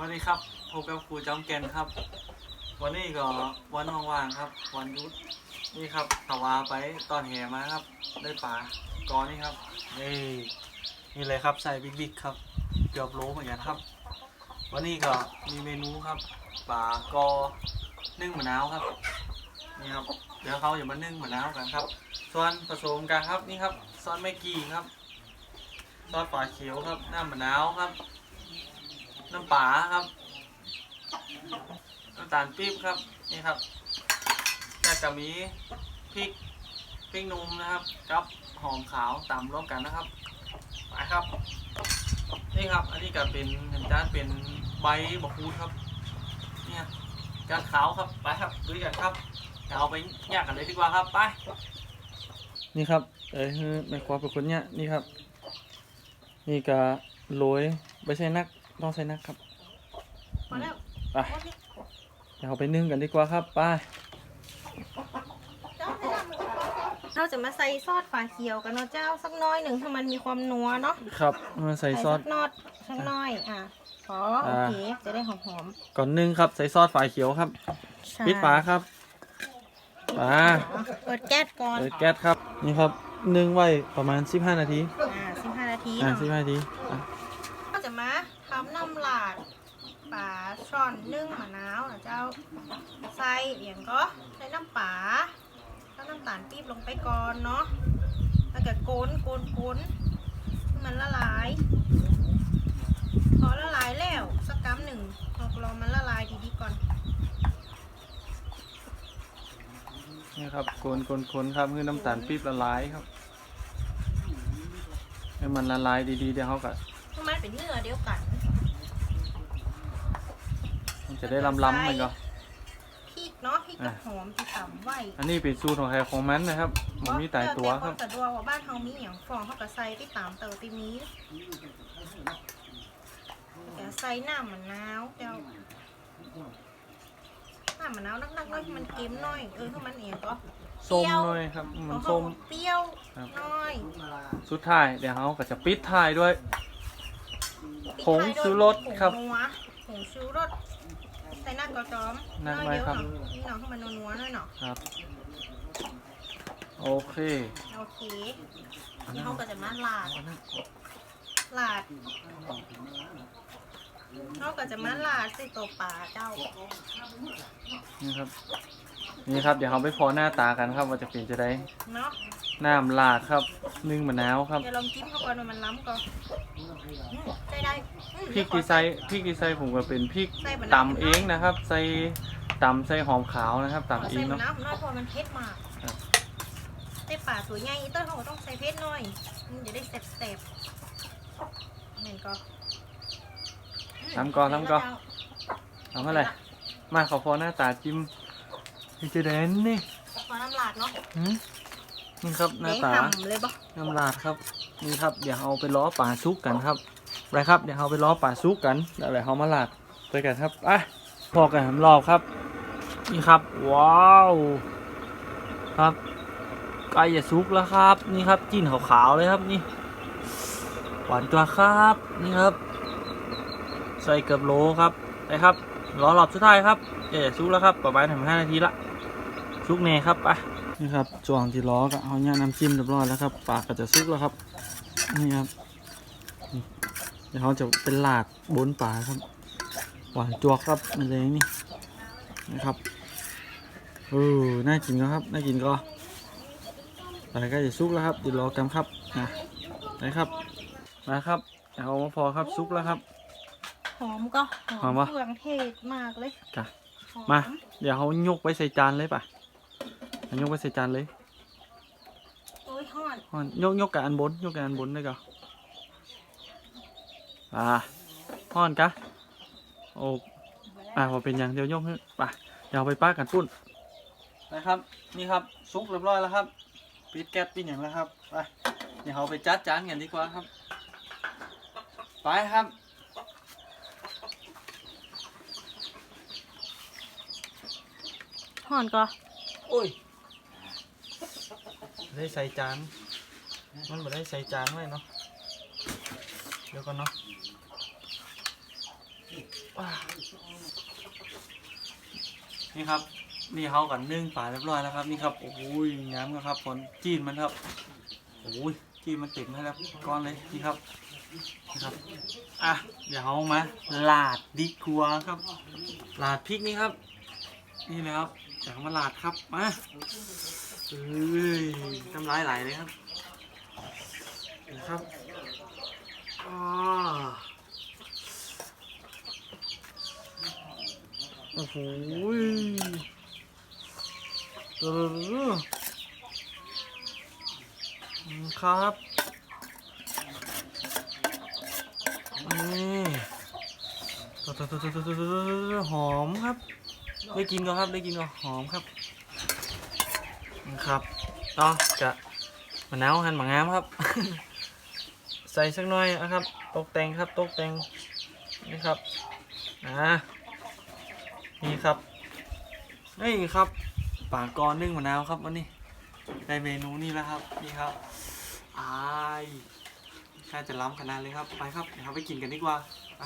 วัสดีครับพบกับครูจอมแกนครับ วันนี้ก็วันว่างๆครับ วันยุดนี่ครับตะวาไปตอนแห่มาครับ ได้ปลากอนี่ครับนี่นี่เลยครับใส่บิ๊กๆครับ เกือบโลเหมือนกันครับ วันนี้ก็มีเมนูครับปลากอนึ่งมะนาวครับนี่ครับเดี๋ยวเขาอย่ามานึ่งมะนาวกันครับส่วนผสมกันครับนี่ครับซอสแม็กกี้ครับซอสฝาเขียวครับน้ำมะนาวครับ น้ำปลาครับ น้ำตาลปี๊บครับ นี่ครับแล้วก็มีพริกพริกหนุ่มนะครับ กับหอมขาวตำร่วมกันนะครับไปครับ นี่ครับ อันนี้ก็เป็นเห็นจานเป็นใบมะกรูดครับ เนี่ยจานขาวครับ ไปครับดูกันครับเดี๋ยวเอาไปย่างกันเลยดีกว่าครับไป นี่ครับ เอ้ยแม่ครัวเป็นคนเนี่ยนี่ครับ นี่ก็โรยไม่ใช่นัก ต้องใส่นักครับพอแล้วไปเดี๋ยวเอาไปนึ่งกันดีกว่าครับไปเจ้าให้ทำมือเราจะมาใส่ซอสฝาเขียวกันเนาะเจ้าสักน้อยหนึ่งให้มันมีความนัวเนาะครับมาใส่ซอสสักนอดสักน้อยอะขอโออ่าเคจะได้หอมก่อนนึ่งครับใส่ซอสฝาเขียวครับๆใช่ปิดฝาครับฝาเปิดแก๊สก่อนเปิดแก๊สครับนี่ครับนึ่งไว้ประมาณ 15 นาทีอ่าสิบห้านาทีอ่าเนาะ15นาทีอะ ก็จะมาทำน้ำหลาดปลาช่อนนึ่งมะนาวนะเจ้าใส่อย่างก็ใส่น้ำปลาแล้วน้ำตาลปี๊บลงไปก่อนเนาะแล้วก็โกนโกนโกนให้มันละลาย พอละลายแล้วสักกัมหนึ่งเรารอมันละลายดีๆก่อนนี่ครับคนคนคนครับคือน้ำตาลปี๊บละลายครับให้มันละลายดีๆเดี๋ยวเขาก็ให้มันเป็นเนื้อเดียวกัน มันจะได้ล้ำๆมันก็พริกเนาะพริกกับหอมที่ตำไว้อันนี้เป็นสูตรของใครของมันนะครับมันมีตายตัวครับแต่ตัวว่าบ้านเฮามีอย่างฟองเขาก็ใส่ไปตามเตาตีนี้เดี๋ยวใส่น้ำมะนาวเจ้าน้ำมะนาวนักๆน้อยให้มันเค็มหน่อยเออให้มันเองก็ส้มหน่อยครับมันส้มเปรี้ยวครับหน้อยสุดท้ายเดี๋ยวเขาก็จะปิดท้ายด้วยผงชูรสครับผงนัวผงชูรส ใส่น้ำกระจอมนั่นน้อยไว้เดียวครับเนาะนี่เนาะให้มันนัวๆหน่อยเนาะครับ โอเคโอเคนี่เขาก็จะมาลาดลาดเขาก็จะมาลาดใส่ตัวปลาเจ้า นี่ครับ นี่ครับเดี๋ยวเขาไปพอหน้าตากันครับว่าจะเป็นจะได้เนาะน้ำลาดครับนึ่งมะนาวครับเดี๋ยวลองจิ้มเข้าก่อนว่ามันล้ำก่อนอืมใส่ได้อืมพริกที่ใส่พริกที่ใส่ผมก็เป็นพริกใส่มะนาวตำเองนะครับ ใส่ตำใส่หอมขาวนะครับขอตำเอใส่งมะเนาะนาวน้อยเพอมันเผ็ดมากครับใส่ปลาตัวใหญ่อีเต้ยเขาก็ต้องใส่เผ็ดหน่อยมันจะได้แซ่บๆเหม็นก็มทำก่อนทำก่อนเอาเมื่อไหร่มาขอพอหน้าตาจิ้ม นี่จะเด่นนี่ขอน้ำลาดเนาะหืมนี่ครับหน้าแดงตาห่ำเลยบ่น้ำลาดครับ นี่ครับเดี๋ยวเอาไปล้อป่าซุกกันครับไปครับเดี๋ยวเอาไปล้อป่าซุกกันแล้วเดี๋ยวเอามาลาดไปกันครับอะพอกันทำรอบครับ นี่ครับ ว้าวครับใกล้จะซุกแล้วครับ นี่ครับจิ้นขาวๆเลยครับนี่หวานตัวครับนี่ครับ ใส่เกือบโลครับไปครับรอรอบสุดท้ายครับเดี๋ยวจะซุกแล้วครับประมาณถึงห้านาทีละ ซุกเน่ครับไปนี่ครับจวงที่ล้อก็เอาเนี่ยน้ำจิ้มเรียบร้อยแล้วครับ ปากก็จะซุกแล้วครับ นี่ครับนี่เดี๋ยวเขาจะเป็นลาดบนปลาครับ หวานจวกครับมันเลยนี่นะครับเออน่ากินก็ครับ น่ากินก็ปลาก็จะซุกแล้วครับเดี๋ยวรอกันครับนะไปครับมาครับเอามาพอครับซุกแล้วครับ หอมก็หอมปะเครื่องเทศมากเลยจ้ะหอมา เดี๋ยวเขายกไปใส่จานเลยป่ะเอายกไปใส่จานเลยโอ้ยฮอดอ่อนยกยกกับอันบนยกกับอันบนได้ก่อนอ่าพ่อนกะโอ้อ่าพอเป็นอย่างเดียวยกขึ้นไปเดี๋ยวเอาไปป้ากันปุ้นนะครับ นี่ครับซุกเรียบร้อยแล้วครับปิดแก๊สปิดอย่างแล้วครับไปเดี๋ยวเอาไปจัดจานกันดีกว่าครับ ไปครับฮอนก็โอ้ย ได้ใส่จาน มันไม่ได้ใส่จานไว้เนาะ เดี๋ยวก่อนเนาะนี่ครับ นี่เขากันนึ่งปลาเรียบร้อยแล้วครับ นี่ครับ โอ้ยน้ำครับผลจีนมันครับ โอ้ยจีนมันเต็มให้แล้วก้อนเลย นี่ครับนี่ครับ อะ เดี๋ยวเขามาลาดดีกว่าครับ ลาดพริกนี่ครับ นี่เลยครับเดี๋ยวเขามาลาดครับ มา เอ้ยน้ำลายไหลเลยครับนะครับอ่าโอ้โหครับนี่ตัวตัวตัวตัวตัวหอมครับ ได้กินก็ครับ ได้กินก็หอมครับ ครับต่อจะมะนาวหั่นมะงามครับ ใส่สักหน่อยนะครับ ตกแต่งครับ ตกแต่งนี่ครับอ่านี่ครับนี่ครับป่ากรนึ่งมะนาวครับวันนี้ได้เมนูนี่แล้วครับนี่ครับอายน่าจะล้ำขนาดเลยครับไปครับเดี๋ยวเราไปกินกันดีกว่าไป